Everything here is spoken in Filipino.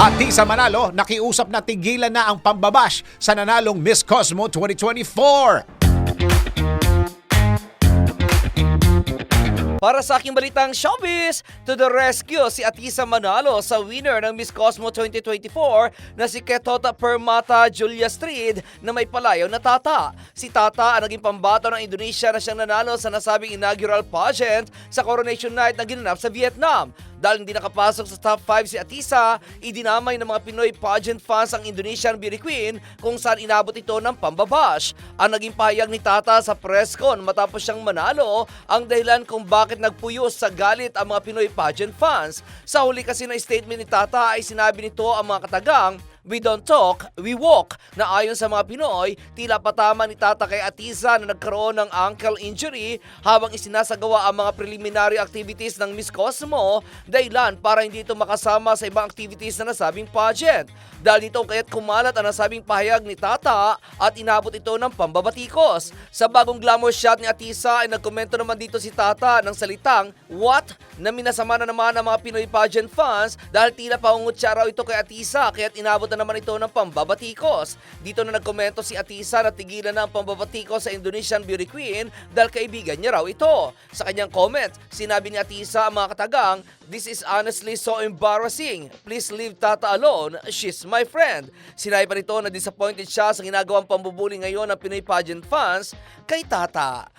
At di sa Manalo, nakiusap na tigilan na ang pambabash sa nanalong Miss Cosmo 2024. Para sa aking balitang showbiz, to the rescue si Atisa Manalo sa winner ng Miss Cosmo 2024 na si Ketota Permata Julia Street na may palayaw na tata. Si Tata ang naging pambato ng Indonesia na siyang nanalo sa nasabing inaugural pageant sa Coronation Night na ginanap sa Vietnam. Dahil hindi nakapasok sa top 5 si Atisa, idinamay ng mga Pinoy pageant fans ang Indonesian Beauty Queen kung saan inabot ito ng pambabash. Ang naging pahayag ni Tata sa press con matapos siyang manalo ang dahilan kung bakit nagpuyos sa galit ang mga Pinoy pageant fans. Sa huli kasi na statement ni Tata ay sinabi nito ang mga katagang We don't talk, we walk na ayon sa mga Pinoy, tila patama ni Tata kay Atiza na nagkaroon ng ankle injury habang isinasagawa ang mga preliminary activities ng Miss Cosmo dahilan para hindi ito makasama sa ibang activities na nasabing pageant. Dahil dito kaya't kumalat ang nasabing pahayag ni Tata at inabot ito ng pambabatikos. Sa bagong glamour shot ni Atisa ay nagkomento naman dito si Tata ng salitang What? Na minasama na naman ang mga Pinoy pageant fans dahil tila pangungutya raw ito kay Atisa kaya't inabot na naman ito ng pambabatikos. Dito na nagkomento si Atisa na tigilan na ang pambabatikos sa Indonesian Beauty Queen dahil kaibigan niya raw ito. Sa kanyang comment, sinabi ni Atisa ang mga katagang, This is honestly so embarrassing. Please leave Tata alone. She's my friend. Sinabi pa nito na disappointed siya sa ginagawang pambubuli ngayon ng Pinoy pageant fans kay Tata.